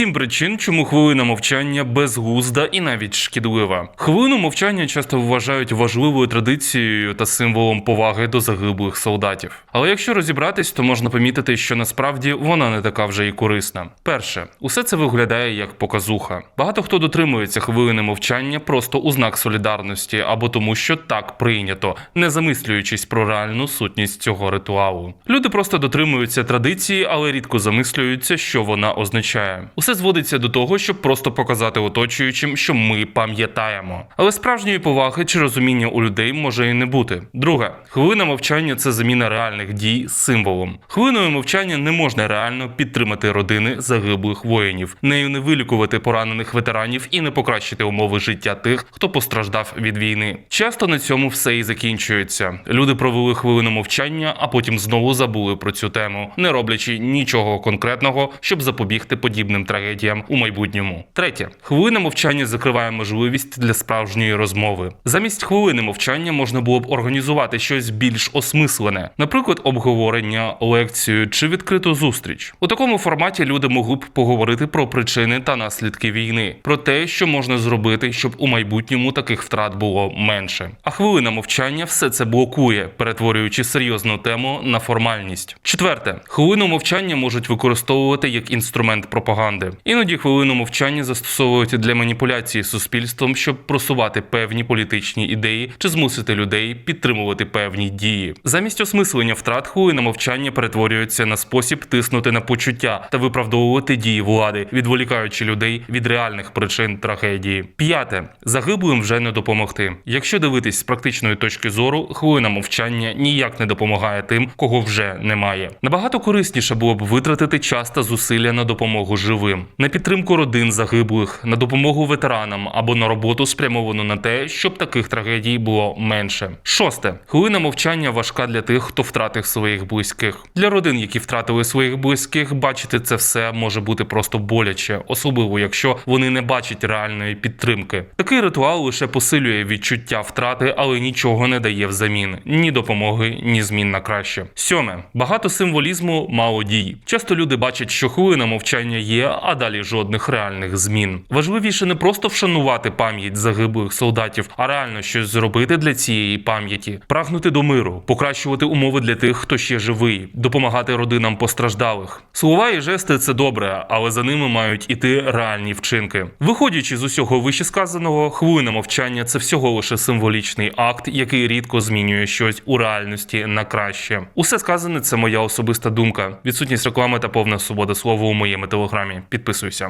Сім причин, чому хвилина мовчання безгузда і навіть шкідлива. Хвилину мовчання часто вважають важливою традицією та символом поваги до загиблих солдатів. Але якщо розібратись, то можна помітити, що насправді вона не така вже і корисна. Перше, усе це виглядає як показуха. Багато хто дотримується хвилини мовчання просто у знак солідарності або тому, що так прийнято, не замислюючись про реальну сутність цього ритуалу. Люди просто дотримуються традиції, але рідко замислюються, що вона означає. Усе зводиться до того, щоб просто показати оточуючим, що ми пам'ятаємо. Але справжньої поваги чи розуміння у людей може і не бути. Друге, хвилина мовчання це заміна реальних дій символом. Хвилиною мовчання не можна реально підтримати родини загиблих воїнів, нею не вилікувати поранених ветеранів і не покращити умови життя тих, хто постраждав від війни. Часто на цьому все і закінчується. Люди провели хвилину мовчання, а потім знову забули про цю тему, не роблячи нічого конкретного, щоб запобігти подібним трагедіям у майбутньому. Третє, хвилина мовчання закриває можливість для справжньої розмови. Замість хвилини мовчання можна було б організувати щось більш осмислене, наприклад, обговорення, лекцію чи відкриту зустріч. У такому форматі люди могли б поговорити про причини та наслідки війни, про те, що можна зробити, щоб у майбутньому таких втрат було менше. А хвилина мовчання все це блокує, перетворюючи серйозну тему на формальність. Четверте, хвилину мовчання можуть використовувати як інструмент пропаганди. Іноді хвилину мовчання застосовують для маніпуляції суспільством, щоб просувати певні політичні ідеї чи змусити людей підтримувати певні дії. Замість осмислення втрат хвилина мовчання перетворюється на спосіб тиснути на почуття та виправдовувати дії влади, відволікаючи людей від реальних причин трагедії. П'яте загиблим вже не допомогти. Якщо дивитись з практичної точки зору, хвилина мовчання ніяк не допомагає тим, кого вже немає. Набагато корисніше було б витратити час та зусилля на допомогу живим, на підтримку родин загиблих, на допомогу ветеранам або на роботу спрямовану на те, щоб таких трагедій було менше. Шосте хвилина мовчання важка для тих, хто втратив своїх близьких. Для родин, які втратили своїх близьких, бачити це все може бути просто боляче, особливо якщо вони не бачать реальної підтримки. Такий ритуал лише посилює відчуття втрати, але нічого не дає взамін ні допомоги, ні змін на краще. Сьоме багато символізму, мало дій. Часто люди бачать, що хвилина мовчання є, а далі жодних реальних змін. Важливіше не просто вшанувати пам'ять загиблих солдатів, а реально щось зробити для цієї пам'яті, прагнути до миру, покращувати умови для тих, хто ще живий, допомагати родинам постраждалих. Слова і жести це добре, але за ними мають іти реальні вчинки. Виходячи з усього вищесказаного, хвилина мовчання це всього лише символічний акт, який рідко змінює щось у реальності на краще. Усе сказане це моя особиста думка. Відсутність реклами та повна свобода слова у моєму телеграмі. Підписуйся.